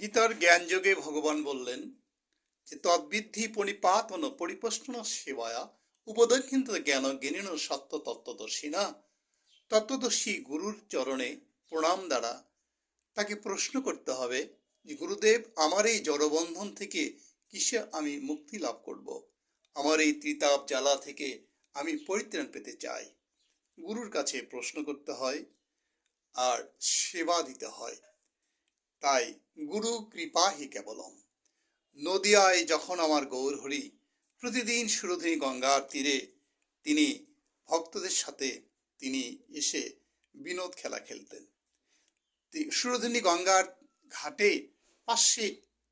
গীতার জ্ঞানযোগে ভগবান বললেন যে, তদ্বিদ্ধি পরিপাতন পরিপ্রশ্ন সেবায়া, উপদক্ষিন্ত জ্ঞান জ্ঞানীন সত্য তত্ত্বদর্শী না। তত্ত্বদর্শী গুরুর চরণে প্রণাম দ্বারা তাকে প্রশ্ন করতে হবে যে, গুরুদেব, আমার এই জড়বন্ধন থেকে কিসে আমি মুক্তি লাভ করব? আমার এই ত্রিতাপ জ্বালা থেকে আমি পরিত্রাণ পেতে চাই। গুরুর কাছে প্রশ্ন করতে হয়, আর সেবা দিতে হয়। তাই গুরু কৃপা হি কেবলম। নদিয়ায় যখন আমার গৌরহরি প্রতিদিন সুরধনী গঙ্গার তীরে তিনি ভক্তদের সাথে তিনি এসে বিনোদ খেলা খেলতেন। সুরধিনী গঙ্গার ঘাটে পাশে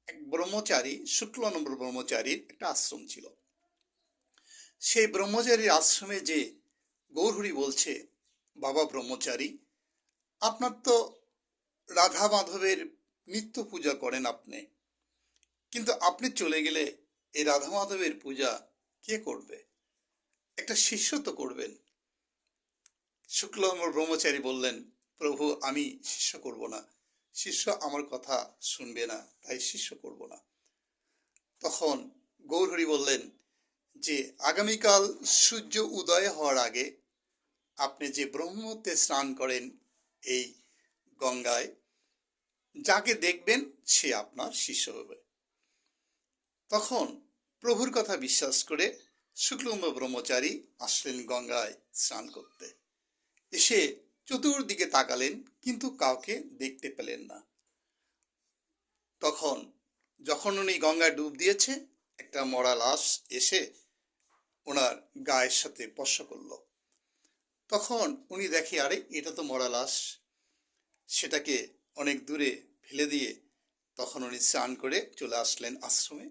এক ব্রহ্মচারী, শুক্ল নম্বর ব্রহ্মচারীর একটা আশ্রম ছিল। সেই ব্রহ্মচারীর আশ্রমে যে গৌরহরি বলছে, বাবা ব্রহ্মচারী, আপনার তো রাধা মাধবের নিত্য পূজা করেন আপনি। কিন্তু আপনি চলে গেলে এই রাধা মাধবের পূজা কে করবে? একটা শিষ্য তো করবেন। শুক্ল ব্রহ্মচারী বললেন, প্রভু, আমি শিষ্য করব না। শিষ্য আমার কথা শুনবে না, তাই শিষ্য করব না। তখন গৌরহরি বললেন, যে আগামীকাল সূর্য উদয় হওয়ার আগে আপনি যে ব্রহ্মতে স্নান করেন এই গঙ্গায় যাকে দেখবেন সে আপনার শিষ্য হবে। তখন প্রভুর কথা বিশ্বাস করে শুক্লম্ব ব্রহ্মচারী আসলেন গঙ্গায় স্নান করতে। এসে চতুর্দিকে তাকালেন, কিন্তু কাউকে দেখতে পেলেন না। তখন যখন উনি গঙ্গায় ডুব দিয়েছে, একটা মরা লাশ এসে ওনার গায়ের সাথে স্পর্শ করল। তখন উনি দেখে, আরে, এটা তো মরা লাশ। সেটাকে অনেক দূরে ফেলে দিয়ে তখন উনি স্নান করে চলে আসলেন আশ্রমে।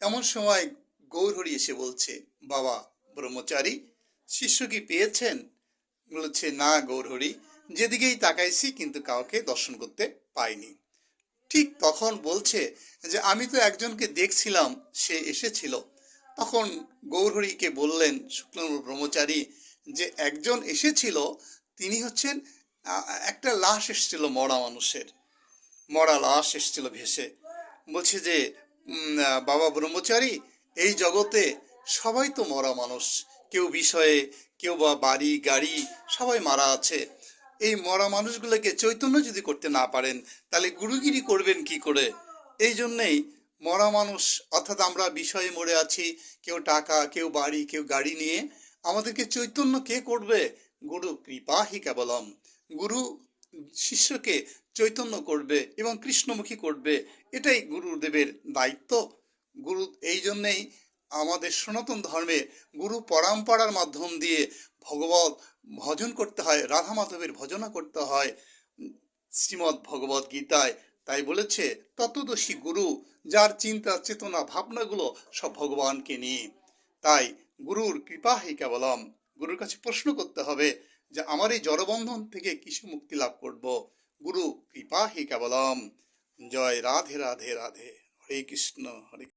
এমন সময় গৌরহরি এসে বলছে, বাবা, ব্রহ্মচারী, শিষ্য কি পেয়েছেন? বলছে, না গৌরহরি, যেদিকেই তাকাইছি কিন্তু কাউকে দর্শন করতে পাইনি। ঠিক তখন বলছে যে, আমি তো একজনকে দেখছিলাম, সে এসেছিল। তখন গৌরহরিকে বললেন শুক্ল ব্রহ্মচারী, যে একজন এসেছিল, তিনি হচ্ছেন একটা লাশ এসেছিল মরা মানুষের। মরা লাশ এসেছিল ভেসে। বলছে যে বাবা ব্রহ্মচারী, এই জগতে সবাই তো মরা মানুষ। কেউ বিষয়ে, কেউ বা বাড়ি, গাড়ি, সবাই মারা আছে। এই মরা মানুষগুলোকে চৈতন্য যদি করতে না পারেন, তাহলে গুরুগিরি করবেন কি করে? এই জন্যেই মরা মানুষ, অর্থাৎ আমরা বিষয়ে মরে আছি, কেউ টাকা, কেউ বাড়ি, কেউ গাড়ি নিয়ে, আমাদেরকে চৈতন্য কে করবে? গুরু কৃপা হি কেবলম। গুরু শিষ্যকে চৈতন্য করবে এবং কৃষ্ণমুখী করবে, এটাই গুরুদেবের দায়িত্ব। গুরু, এই জন্যেই আমাদের সনাতন ধর্মে গুরু পরম্পরার মাধ্যম দিয়ে ভগবত ভজন করতে হয়, রাধা মাধবের ভজনা করতে হয়, শ্রীমদ্ ভগবত গীতায়। তাই বলেছে তত্ত্বদর্শী গুরু, যার চিন্তা, চেতনা, ভাবনাগুলো সব ভগবানকে নিয়ে। তাই গুরুর কৃপা হি কেবলম। গুরুর কাছে প্রশ্ন করতে হবে যে আমার এই জড়বন্ধন থেকে কিছু মুক্তি লাভ করব? গুরু, কৃপা হি কেবলম। জয় রাধে রাধে রাধে। হরে কৃষ্ণ, হরে